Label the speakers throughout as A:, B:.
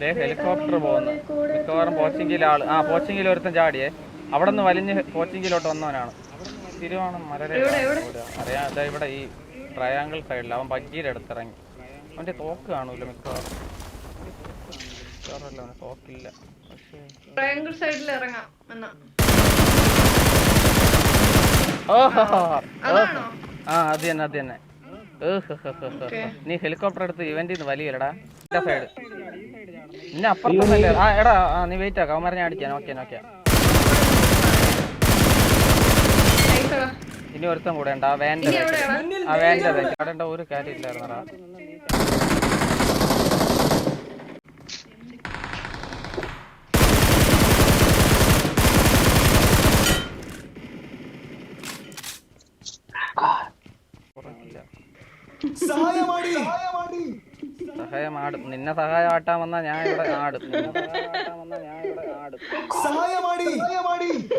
A: ദേ helicopter പോകുന്നു. മിക്കവാറും പോച്ചിങ്കിലെ ആൾ. ആ പോച്ചിങ്കിൽ ഒരുത്തൻ ചാടിയേ. അവിടെ നിന്ന് വലിഞ്ഞ് പോച്ചിങ്കിലോട്ട് വന്നവനാണ്. തിരുവാണം മലരെ അറിയാം അതാ ഇവിടെ ഈ ട്രയാങ്കിൾ സൈഡിൽ അവൻ ബഗ്ഗിയുടെ അടുത്തിറങ്ങി. അവന്റെ തോക്ക് കാണൂല മിക്കവാറും. മിക്കവാറും തോക്കില്ല.
B: ട്രയാങ്കിൾ സൈഡിൽ ഇറങ്ങാം എന്നാ.
A: ആ അത് തന്നെ അത് തന്നെ. നീ ഹെലികോപ്റ്റർ എടുത്ത് ഇവന്റ് വലിയല്ലടാ. സൈഡ്. നിന്നെ അപ്പുറത്തല്ലേ ആ എടാ ആ നീ വെയിറ്റ് ആക്കാം. അവന്മാരെ ഞാൻ അടിക്കാൻ ഓക്കെ ഓക്കെ ഇനി ഒരുത്തം കൂടെ ഉണ്ട്. ആ
B: വാന്റെ
A: ആ വാന്റെ അവിടെ ഒരു കാര്യം ഇല്ലായിരുന്നടാ. സഹായമാടി സഹായം ആടും നിന്നെ സഹായം ആടും. നിന്നെ സഹായമാട്ടാൻ വന്ന ഞാൻ ഇവിടെ ആടും.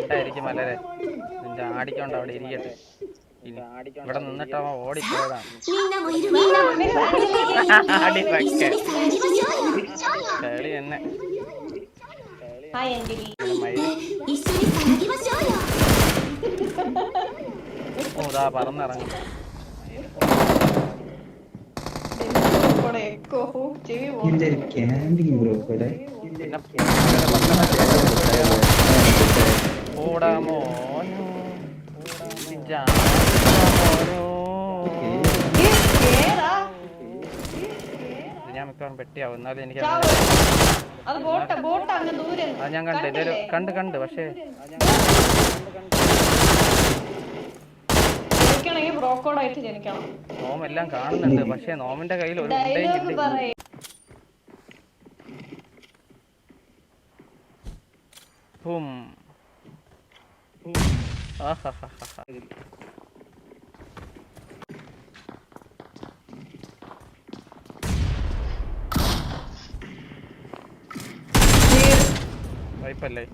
A: ഉണ്ടായിരിക്കും അല്ലേ നിന്റെ ആടിക്കൊണ്ട് അവിടെ ഇരിക്കട്ടെ. ഇവിടെ നിന്നിട്ട് അവൻ ഓടിപ്പോയതാണ് കളി
C: എന്നെ
A: ഓ ഇതാ പറന്നിറങ്ങി.
D: ഒരു ക്യാമ്പിംഗ് ബ്രോ ഇവിടെ
A: ഓടാമോ ഞാൻ മിക്കവാറും പെട്ടിയാവും. എന്നാലും എനിക്ക്
E: അത്
A: ഞാൻ കണ്ട്. കണ്ട് കണ്ട് പക്ഷേ
E: ബ്രോക്കോഡായിട്ട് ജനിക്കണം.
A: നോം എല്ലാം കാണുന്നുണ്ട്. പക്ഷേ നോമിന്റെ കയ്യിൽ ഒരു
E: ഡയലോഗ് പറയും.
A: ഹും ആഹാഹാഹാ. വൈപ്പല്ലേ?